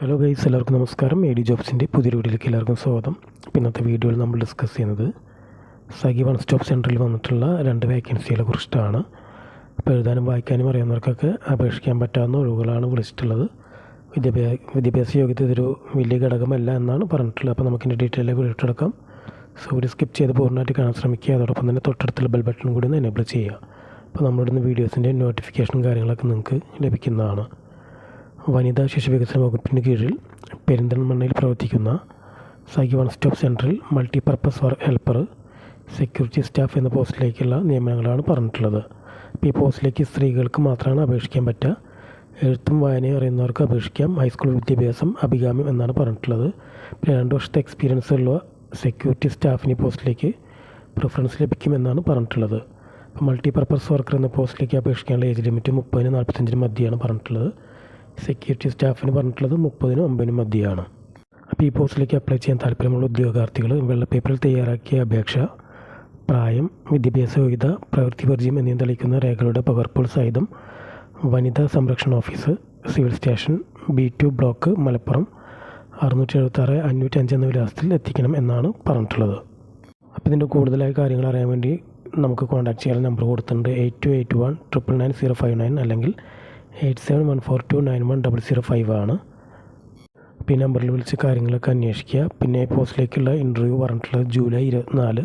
Hello guys എല്ലാവർക്കും നമസ്കാരം. A D ജോബ്സിന്റെ പുതിയ വീഡിയോയിലേക്ക് എല്ലാവർക്കും സ്വാഗതം. ഇന്നത്തെ വീഡിയോയിൽ നമ്മൾ ഡിസ്കസ് ചെയ്യുന്നത് സഖി വൺ സ്റ്റോപ്പ് സെന്ററിൽ വന്നിട്ടുള്ള രണ്ട് വേക്കൻസികളെ കുറിച്ചിട്ടാണ്. അപ്പോൾ എഴുതാനും വായിക്കാനും അറിയാവുന്നവർക്കൊക്കെ അപേക്ഷിക്കാൻ പറ്റാവുന്ന ഒഴിവുകളാണ് വിളിച്ചിട്ടുള്ളത്. വിദ്യാഭ്യാസ വിദ്യാഭ്യാസ യോഗ്യത ഇതൊരു വലിയ ഘടകമല്ല എന്നാണ് പറഞ്ഞിട്ടുള്ളത്. അപ്പോൾ നമുക്കിന്റെ ഡീറ്റെയിൽ വീട്ടെടുക്കാം സോ ഒരു സ്കിപ്പ് ചെയ്ത് പൂർണമായിട്ട് കാണാൻ ശ്രമിക്കുക. അതോടൊപ്പം തന്നെ തൊട്ടടുത്തുള്ള ബെൽ ബട്ടൺ കൂടി ഒന്ന് എനേബിൾ ചെയ്യുക. അപ്പോൾ നമ്മളിടുന്ന വീഡിയോസിന്റെ നോട്ടിഫിക്കേഷനും കാര്യങ്ങളൊക്കെ നിങ്ങൾക്ക് ലഭിക്കുന്നതാണ്. വനിതാ ശിശു വികസന വകുപ്പിന് കീഴിൽ പെരിന്തൽമണ്ണയിൽ പ്രവർത്തിക്കുന്ന സഖി വൺ സ്റ്റോപ്പ് സെന്ററിൽ multipurpose work helper security staff എന്ന പോസ്റ്റിലേക്കുള്ള നിയമനങ്ങളാണ് പറഞ്ഞിട്ടുള്ളത്. ഈ പോസ്റ്റിലേക്ക് സ്ത്രീകൾക്ക് മാത്രമാണ് അപേക്ഷിക്കാൻ പറ്റുക. എഴുത്തും വായനയും അറിയുന്നവർക്ക് അപേക്ഷിക്കാം. ഹൈസ്കൂൾ വിദ്യാഭ്യാസം അഭികാമ്യം എന്നാണ് പറഞ്ഞിട്ടുള്ളത്. പിന്നെ രണ്ട് വർഷത്തെ എക്സ്പീരിയൻസ് ഉള്ള സെക്യൂരിറ്റി സ്റ്റാഫിന് പോസ്റ്റിലേക്ക് പ്രിഫറൻസ് ലഭിക്കുമെന്നാണ് പറഞ്ഞിട്ടുള്ളത്. അപ്പോൾ മൾട്ടിപർപ്പസ് വർക്കർ എന്ന പോസ്റ്റിലേക്ക് അപേക്ഷിക്കാനുള്ള ഏജ് ലിമിറ്റ് മുപ്പതിന് നാൽപ്പത്തഞ്ചിന് മധ്യയാണ് പറഞ്ഞിട്ടുള്ളത്. സെക്യൂരിറ്റി സ്റ്റാഫിന് പറഞ്ഞിട്ടുള്ളത് മുപ്പതിനും അമ്പതിനും മധ്യയാണ് അപ്പോൾ ഈ പോസ്റ്റിലേക്ക് അപ്ലൈ ചെയ്യാൻ താല്പര്യമുള്ള ഉദ്യോഗാർത്ഥികൾ വെള്ള പേപ്പറിൽ തയ്യാറാക്കിയ അപേക്ഷ പ്രായം വിദ്യാഭ്യാസ യോഗ്യത പ്രവൃത്തി പരിചയം എന്നിവ തെളിയിക്കുന്ന രേഖകളുടെ പകർപ്പുകൾ സഹിതം വനിതാ സംരക്ഷണ office civil station B two block Malappuram അറുന്നൂറ്റി എഴുപത്താറ് അഞ്ഞൂറ്റി അഞ്ച് എന്ന വിലാസത്തിൽ എത്തിക്കണം എന്നാണ് പറഞ്ഞിട്ടുള്ളത്. അപ്പോൾ ഇതിന്റെ കൂടുതലായ കാര്യങ്ങൾ അറിയാൻ വേണ്ടി നമുക്ക് കോൺടാക്ട് ചെയ്യാൻ നമ്പർ കൊടുത്തിട്ടുണ്ട്. Eight two eight one triple nine zero five nine അല്ലെങ്കിൽ eight seven one four two nine one double zero five ആണ്. അപ്പോൾ ഈ നമ്പറിൽ വിളിച്ച് കാര്യങ്ങളൊക്കെ അന്വേഷിക്കുക. പിന്നെ പോസ്റ്റിലേക്കുള്ള ഇന്റർവ്യൂ പറഞ്ഞിട്ടുള്ളത് ജൂലൈ ഇരുപത്തിനാല്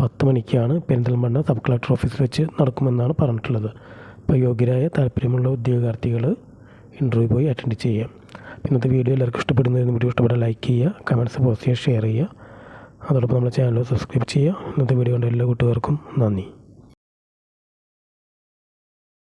പത്ത് മണിക്കാണ്. പെരിന്തൽമണ്ണ സബ് കളക്ടർ ഓഫീസിൽ വെച്ച് നടക്കുമെന്നാണ് പറഞ്ഞിട്ടുള്ളത്. അപ്പോൾ യോഗ്യരായ താല്പര്യമുള്ള ഉദ്യോഗാർത്ഥികൾ ഇന്റർവ്യൂ പോയി അറ്റൻഡ് ചെയ്യാം. ഇന്നത്തെ വീഡിയോ എല്ലാവർക്കും ഇഷ്ടപ്പെടുന്നതിന് വീഡിയോ ഇഷ്ടപ്പെട്ടാൽ ലൈക്ക് ചെയ്യുക കമന്റ്സ് പോസ്റ്റ് ചെയ്യുക ഷെയർ ചെയ്യുക. അതോടൊപ്പം നമ്മുടെ ചാനൽ സബ്സ്ക്രൈബ് ചെയ്യുക. ഇന്നത്തെ വീഡിയോ കണ്ട എല്ലാ കൂട്ടുകാർക്കും നന്ദി.